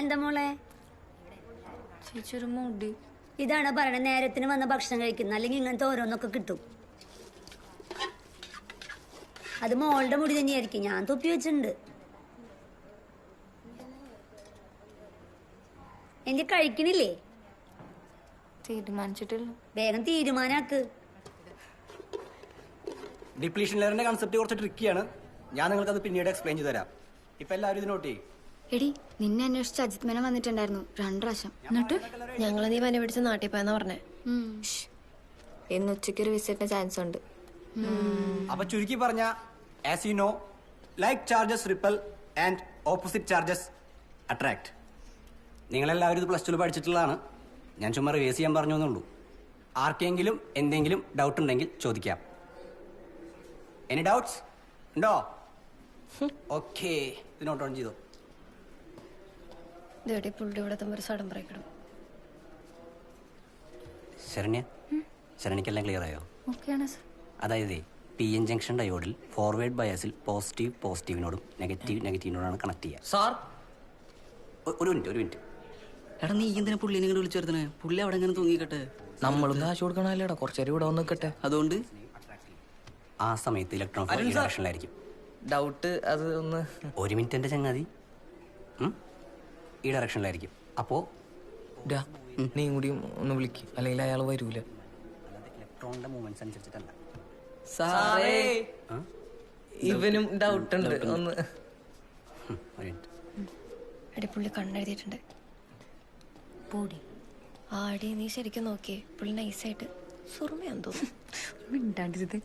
എന്താ മോളെ? ചേച്ചി ഒരു മുടി. ഇതാണ് പറയണത് നേരത്തിന് വന്ന ഭക്ഷണം കഴിക്കുന്ന. അല്ലെങ്കിൽ ഇങ്ങനത്തെ ഓരോന്നൊക്കെ കിട്ടും. അത് മോളുടെ മുടി തന്നെയായിരിക്കും. ഞാൻ തൊപ്പി വെച്ചിട്ടുണ്ട്. എന്റെ കഴിക്കണില്ലേ? തീരുമാനിച്ചിട്ടില്ല. വേഗം തീരുമാനാക്ക്. ഡിപ്ലീഷൻ ലെയറിന്റെ കൺസെപ്റ്റ് കുറച്ച് ട്രിക്കിയാണ് ഞാൻ നിങ്ങൾക്ക് അത് പിന്നീട് എക്സ്പ്ലെയിൻ ചെയ്തു തരാം ഇപ്പൊ എല്ലാവരും ഇത് നോട്ട് ചെയ്യും എടി നിന്നെ അന്വേഷിച്ച് അജിത് മേനൻ വന്നിട്ടുണ്ടായിരുന്നു. രണ്ടു പ്രാവശ്യം. എന്നിട്ട്? ഞങ്ങൾ നീ പനി പിടിച്ച് നാട്ടിൽ പോയെന്നാ പറഞ്ഞേ. ഇന്ന് ഉച്ചയ്ക്ക് ഒരു വിസിറ്റിന് ചാൻസ് ഉണ്ട്. അപ്പൊ ചുരുക്കി പറഞ്ഞ as you know like charges repel and opposite charges attract നിങ്ങളെല്ലാവരും ഇത് പ്ലസ് ടു പഠിച്ചിട്ടുള്ളതാണ്. ഞാൻ ചുമ്മാ റിവേഴ്സ് ചെയ്യാൻ പറഞ്ഞു എന്നുള്ളൂ. ആർക്കെങ്കിലും എന്തെങ്കിലും ഡൗട്ട് ഉണ്ടെങ്കിൽ ചോദിക്കാം. എനി ഡൗട്ട്സ് ഉണ്ടോ? ഓക്കെ ഇത് നോട്ട് ഓൺ ചെയ്തോ? ഇതേടി പുള്ളി ഇവിടെ സഡൻ ബ്രേക്ക് ഇടും. ശരണ്യ? ശരണ്യക്കെല്ലാം ക്ലിയർ ആയോ? ഓക്കെയാണ് സർ അതായത് പി എൻ ജംഗ്ഷൻ ഡയോഡിൽ ഫോർവേഡ് ബയസിൽ പോസിറ്റീവ് പോസിറ്റീവിനോടും നെഗറ്റീവ് നെഗറ്റീവിനോടാണ് കണക്ട് ചെയ്യുക. സാർ ഒരു മിനിറ്റ് ഒരു മിനിറ്റ് എടാ നീ എന്തിനാ പുള്ളിനെ ഇങ്ങോട്ട് വിളിച്ചു വരുത്തണേ പുള്ളി അവിടെ എങ്ങനെ തൂങ്ങിക്കട്ടെ? നമ്മൾ കാശ് കൊടുക്കണല്ലേടാ കുറച്ചേരം ഇവിടെ വന്ന് നിൽക്കട്ടെ അതുകൊണ്ട്? ആ സമയത്ത് ഇലക്ട്രോൺ ഡൗട്ട് അത് ഒന്ന് ഒരു മിനിറ്റ് എന്റെ ചങ്ങാതി. ഉം? ഈ ഡയറക്ഷനിലായിരിക്കും അപ്പോ ഡാ, നീ കൂടി ഒന്ന് വിളിക്ക്. അല്ലെങ്കിൽ അയാൾ വരൂല. ഇലക്ട്രോണിന്റെ മൂവ്മെന്റ്സ് അനുസരിച്ചിട്ടല്ല. സാറേ? ഇവനും ഡൗട്ട് ഉണ്ട്. ഒന്ന്. എടി പുള്ളി കണ്ണെഴുതിയിട്ടുണ്ട്. പോടി. ആടി നീ ശരിക്കും നോക്കിയേ. പുള്ളി നൈസായിട്ട് സുറുമയാന്ന് തോന്നുന്നു. മിണ്ടാണ്ടിരുത്